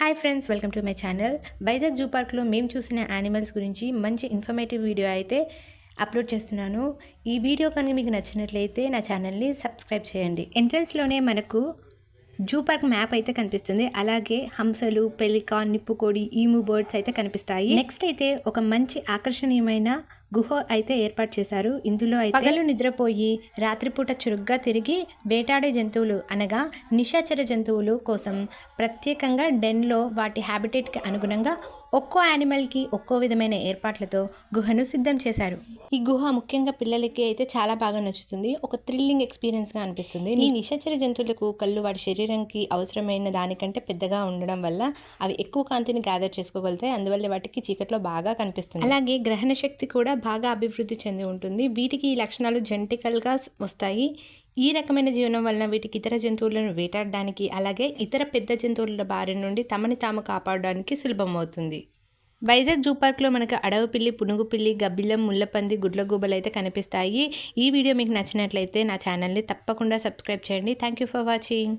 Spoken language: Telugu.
Hi friends welcome to my channel Vizag zoo పార్క్లో మేము చూసిన యానిమల్స్ గురించి మంచి ఇన్ఫర్మేటివ్ వీడియో అయితే అప్లోడ్ చేస్తున్నాను. ఈ వీడియో కనుక మీకు నచ్చినట్లయితే నా ఛానల్ని సబ్స్క్రైబ్ చేయండి. ఎంట్రన్స్లోనే మనకు జూ పార్క్ మ్యాప్ అయితే కనిపిస్తుంది. అలాగే హంసలు పెలికాన్ నిప్పుకోడి ఈము బర్డ్స్ అయితే కనిపిస్తాయి. నెక్స్ట్ అయితే ఒక మంచి ఆకర్షణీయమైన గుహ అయితే ఏర్పాటు చేశారు. ఇందులో అయితే పగలు నిద్రపోయి రాత్రిపూట చురుగ్గా తిరిగి వేటాడే జంతువులు అనగా నిశాచర జంతువులు కోసం ప్రత్యేకంగా డెన్లో వాటి హ్యాబిటేట్కి అనుగుణంగా ఒక్కో యానిమల్కి ఒక్కో విధమైన ఏర్పాట్లతో గుహను సిద్ధం చేశారు. ఈ గుహ ముఖ్యంగా పిల్లలకి అయితే చాలా బాగా నచ్చుతుంది. ఒక థ్రిల్లింగ్ ఎక్స్పీరియన్స్గా అనిపిస్తుంది. ఈ నిశాచర జంతువులకు కళ్ళు వాటి శరీరంకి అవసరమైన దానికంటే పెద్దగా ఉండడం వల్ల అవి ఎక్కువ కాంతిని గ్యాదర్ చేసుకోగలుగుతాయి. అందువల్ల వాటికి చీకట్లో బాగా కనిపిస్తుంది. అలాగే గ్రహణ శక్తి కూడా బాగా అభివృద్ధి చెంది ఉంటుంది. వీటికి ఈ లక్షణాలు జెంటికల్గా వస్తాయి. ఈ రకమైన జీవనం వలన వీటికి ఇతర జంతువులను వేటాడడానికి అలాగే ఇతర పెద్ద జంతువుల బారి నుండి తమని తాము కాపాడడానికి సులభం అవుతుంది. వైజాగ్ జూ పార్క్లో మనకు అడవి పిల్లి పునుగు పిల్లి గబ్బిలం ముళ్ళపంది గుడ్లగూబలు అయితే కనిపిస్తాయి. ఈ వీడియో మీకు నచ్చినట్లయితే నా ఛానల్ని తప్పకుండా సబ్స్క్రైబ్ చేయండి. Thank you for watching.